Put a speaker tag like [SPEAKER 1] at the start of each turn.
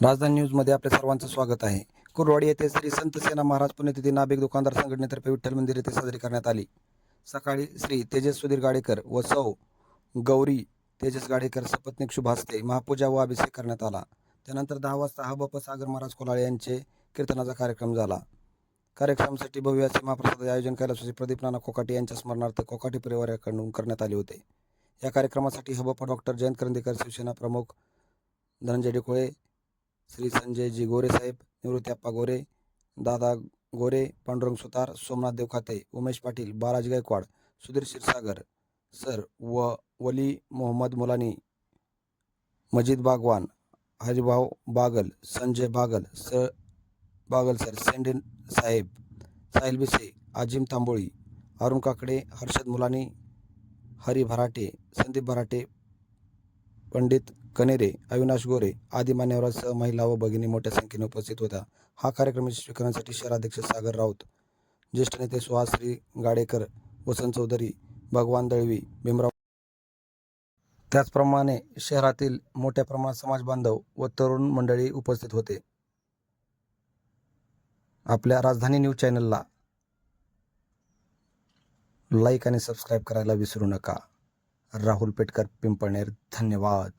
[SPEAKER 1] राजधानी न्यूजमध्ये आपल्या सर्वांचं स्वागत आहे. कुरवाडी येथे श्री संत सेना महाराज पुण्यतिथी नाभिक दुकानदार संघटनेतर्फे विठ्ठल मंदिर येथे साजरी करण्यात आली. सकाळी श्री तेजस सुधीर गाडेकर व सौ गौरी तेजस गाडेकर सपत्निक शुभास्ते महापूजा व अभिषेक करण्यात आला. त्यानंतर दहा वाजता हबप सागर महाराज कोलाळे यांचे कीर्तनाचा कार्यक्रम झाला. कार्यक्रमासाठी भव्य असे महाप्रसादाचे आयोजन कैलासवासी प्रदीप नाना कोकाटे यांच्या स्मरणार्थ कोकाटे परिवाराकडून करण्यात आले होते. या कार्यक्रमासाठी हबप डॉक्टर जयंत करंदीकर शिवसेना प्रमुख धनंजय डेकोळे श्री संजयजी गोरे साहेब निवृत्ती गोरे दादा गोरे पांडुरंग सुतार सोमनाथ देवखाते उमेश पाटील बालाजी गायकवाड सुधीर क्षीरसागर सर व वली मोहम्मद मुलानी मजीद बागवान हरिभाऊ बागल संजय बागल स बागल सर सेंडिन साहेब साहिल बिसे आजिम तांबोळी अरुण काकडे हर्षद मुलानी हरी भराटे संदीप भराटे पंडित कनेरे अविनाश गोरे आदी मान्यवरांसह महिला व भगिनी मोठ्या संख्येने उपस्थित होत्या हा कार्यक्रम यशस्वी करण्यासाठी शहराध्यक्ष सागर राऊत ज्येष्ठ नेते सुहासरी गाडेकर वसंत चौधरी भगवान दळवी भीमराव त्याचप्रमाणे शहरातील मोठ्या प्रमाणात समाज बांधव व तरुण मंडळी उपस्थित होते. आपल्या राजधानी न्यूज चॅनलला लाईक आणि सबस्क्राईब करायला विसरू नका. राहुल पेटकर पिंपळनेर धन्यवाद.